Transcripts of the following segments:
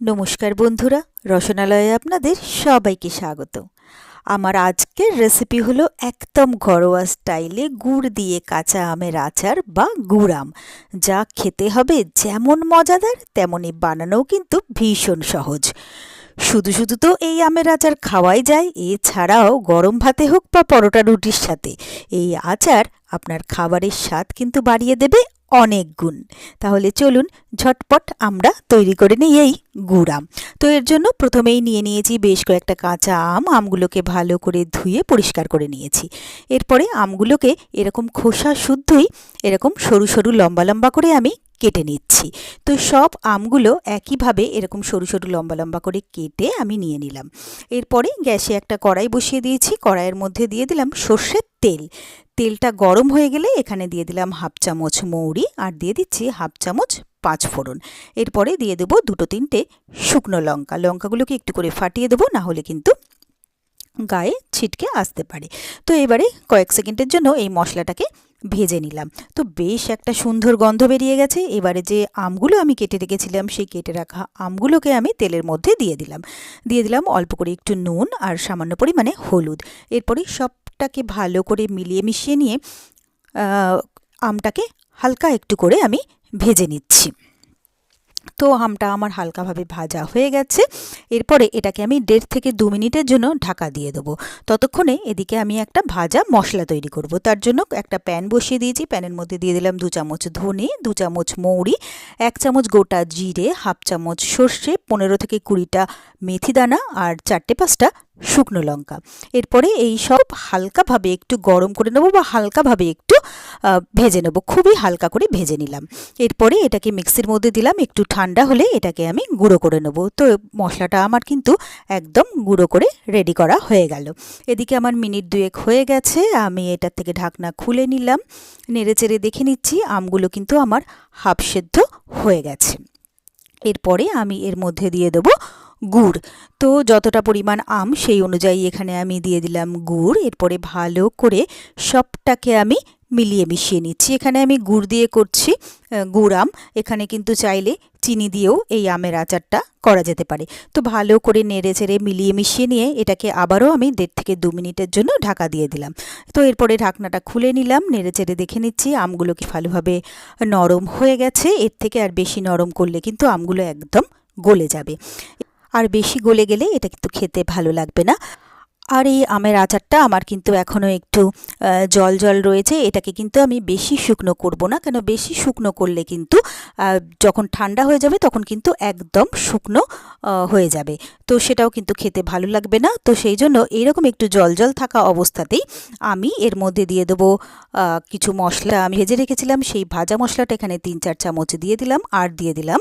নমস্কার বন্ধুরা, রসনালয়ে আপনাদের সবাইকে স্বাগত। আমার আজকের রেসিপি হলো একদম ঘরোয়া স্টাইলে গুড় দিয়ে কাঁচা আমের আচার বা গুড় আম। যা খেতে হবে যেমন মজাদার তেমনই বানানোও কিন্তু ভীষণ সহজ। শুধু শুধু তো এই আমের আচার খাওয়াই যায়, এছাড়াও গরম ভাতে হোক বা পরোটা রুটির সাথে। এই আচার আপনার খাবারের স্বাদ কিন্তু বাড়িয়ে দেবে অনেক গুণ। তাহলে চলুন ঝটপট আমরা তৈরি করে নিই এই গুড় আম। তো এর জন্য প্রথমেই নিয়ে নিয়েছি বেশ কয়েকটা কাঁচা আম, আমগুলোকে ভালো করে ধুয়ে পরিষ্কার করে নিয়েছি। এরপরে আমগুলোকে এরকম খোসা শুদ্ধই এরকম সরু সরু লম্বা লম্বা করে আমি কেটে নিচ্ছি। তো সব আমগুলো একইভাবে এরকম সরু সরু লম্বা লম্বা করে কেটে আমি নিয়ে নিলাম। এরপরে গ্যাসে একটা কড়াই বসিয়ে দিয়েছি। কড়াইয়ের মধ্যে দিয়ে দিলাম সর্ষের তেল। তেলটা গরম হয়ে গেলে এখানে দিয়ে দিলাম হাফ চামচ মৌরি আর দিয়ে দিচ্ছি হাফ চামচ পাঁচ ফোড়ন। এরপরে দিয়ে দেবো দুটো তিনটে শুকনো লঙ্কা। লঙ্কাগুলোকে একটু করে ফাটিয়ে দেবো, না হলে কিন্তু গায়ে ছিটকে আসতে পারে। তো এবারে কয়েক সেকেন্ডের জন্য এই মশলাটাকে ভেজে নিলাম। তো বেশ একটা সুন্দর গন্ধ বেরিয়ে গেছে। এবারে যে আমগুলো আমি কেটে রেখেছিলাম, সেই কেটে রাখা আমগুলোকে আমি তেলের মধ্যে দিয়ে দিলাম। দিয়ে দিলাম অল্প করে একটু নুন আর সামান্য পরিমাণে হলুদ। এরপরে সবটাকে ভালো করে মিলিয়ে মিশিয়ে নিয়ে আমটাকে হালকা একটু করে আমি ভেজে নিচ্ছি। তো আমটা আমার হালকাভাবে ভাজা হয়ে গেছে। এরপরে এটাকে আমি দেড় থেকে দু মিনিটের জন্য ঢাকা দিয়ে দেবো। ততক্ষণে এদিকে আমি একটা ভাজা মশলা তৈরি করব। তার জন্য একটা প্যান বসিয়ে দিয়েছি। প্যানের মধ্যে দিয়ে দিলাম দু চামচ ধনে, দু চামচ মৌরি, এক চামচ গোটা জিরে, হাফ চামচ সর্ষে, পনেরো থেকে কুড়িটা মেথি দানা আর চারটে পাঁচটা শুকনো লঙ্কা। এরপরে এই সব হালকাভাবে একটু গরম করে নেব বা হালকাভাবে একটু ভেজে নেব। খুবই হালকা করে ভেজে নিলাম। এরপরে এটাকে মিক্সির মধ্যে দিলাম, একটু ঠান্ডা হলে এটাকে আমি গুঁড়ো করে নেব। তো মশলাটা আমার কিন্তু একদম গুঁড়ো করে রেডি করা হয়ে গেল। এদিকে আমার মিনিট দুয়েক হয়ে গেছে, আমি এটার থেকে ঢাকনা খুলে নিলাম। নেড়ে চেড়ে দেখে নিচ্ছি, আমগুলো কিন্তু আমার হাফ সেদ্ধ হয়ে গেছে। এরপরে আমি এর মধ্যে দিয়ে দেবো গুড়। তো যতটা পরিমাণ আম, সেই অনুযায়ী এখানে আমি দিয়ে দিলাম গুড়। এরপরে ভালো করে সবটাকে আমি মিলিয়ে মিশিয়ে নিচ্ছি। এখানে আমি গুড় দিয়ে করছি গুড় আম। এখানে কিন্তু চাইলে চিনি দিয়েও এই আমের আচারটা করা যেতে পারে। তো ভালো করে নেড়ে চেড়ে মিলিয়ে মিশিয়ে নিয়ে এটাকে আবারও আমি দেড় থেকে দু মিনিটের জন্য ঢাকা দিয়ে দিলাম। তো এরপরে ঢাকনাটা খুলে নিলাম, নেড়ে চেড়ে দেখে নিচ্ছি আমগুলো কি ভালোভাবে নরম হয়ে গেছে। এর থেকে আর বেশি নরম করলে কিন্তু আমগুলো একদম গলে যাবে। আর বেশি গলে গেলে এটা কিন্তু খেতে ভালো লাগবে না। আর এই আমের আচারটা আমার কিন্তু এখনও একটু জল জল রয়েছে, এটাকে কিন্তু আমি বেশি শুকনো করব না, কেন বেশি শুকনো করলে কিন্তু যখন ঠান্ডা হয়ে যাবে তখন কিন্তু একদম শুকনো হয়ে যাবে। তো সেটাও কিন্তু খেতে ভালো লাগবে না। তো সেই জন্য এইরকম একটু জল জল থাকা অবস্থাতেই আমি এর মধ্যে দিয়ে দেবো কিছু মশলা। আমি ভেজে রেখেছিলাম, সেই ভাজা মশলাটা এখানে তিন চার চামচ দিয়ে দিলাম, আর দিয়ে দিলাম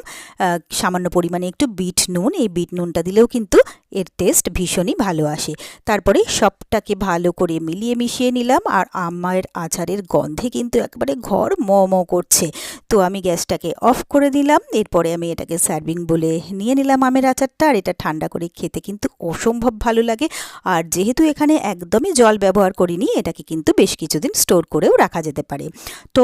সামান্য পরিমাণে একটু বিট নুন। এই বিট নুনটা দিলেও কিন্তু এর টেস্ট ভীষণই ভালো আসে। তারপরে সবটাকে ভালো করে মিলিয়ে মিশিয়ে নিলাম, আর আমার আচারের গন্ধে কিন্তু একবারে ঘর ম করছে। তো আমি গ্যাসটাকে অফ করে দিলাম। এরপরে আমি এটাকে সার্ভিং বলে নিয়ে নিলাম আমের আচারটা। আর এটা ঠান্ডা করে খেতে কিন্তু অসম্ভব ভালো লাগে। আর যেহেতু এখানে একদমই জল ব্যবহার করিনি, এটাকে কিন্তু বেশ কিছুদিন স্টোর করেও রাখা যেতে পারে। তো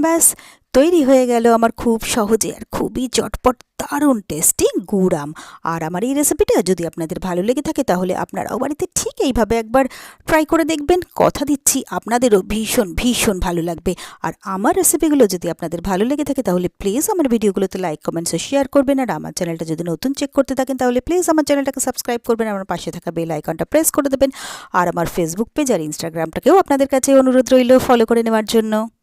ব্যাস তৈরি হয়ে গেল আমার খুব সহজে আর খুবই চটপট, দারুণ টেস্টি গুড়াম আর আমার এই রেসিপিটা যদি আপনাদের ভালো লেগে থাকে তাহলে আপনারাও বাড়িতে ঠিক এইভাবে একবার ট্রাই করে দেখবেন। কথা দিচ্ছি, আপনাদেরও ভীষণ ভীষণ ভালো লাগবে। আর আমার রেসিপিগুলো যদি আপনাদের ভালো লেগে থাকে তাহলে প্লিজ আমার ভিডিওগুলোতে লাইক কমেন্টস শেয়ার করবেন। আর আমার চ্যানেলটা যদি নতুন চেক করতে থাকেন তাহলে প্লিজ আমার চ্যানেলটাকে সাবস্ক্রাইব করবেন। আমার পাশে থাকা বেল আইকনটা প্রেস করে দেবেন। আর আমার ফেসবুক পেজ আর ইনস্টাগ্রামটাকেও আপনাদের কাছে অনুরোধ রইল ফলো করে নেওয়ার জন্য।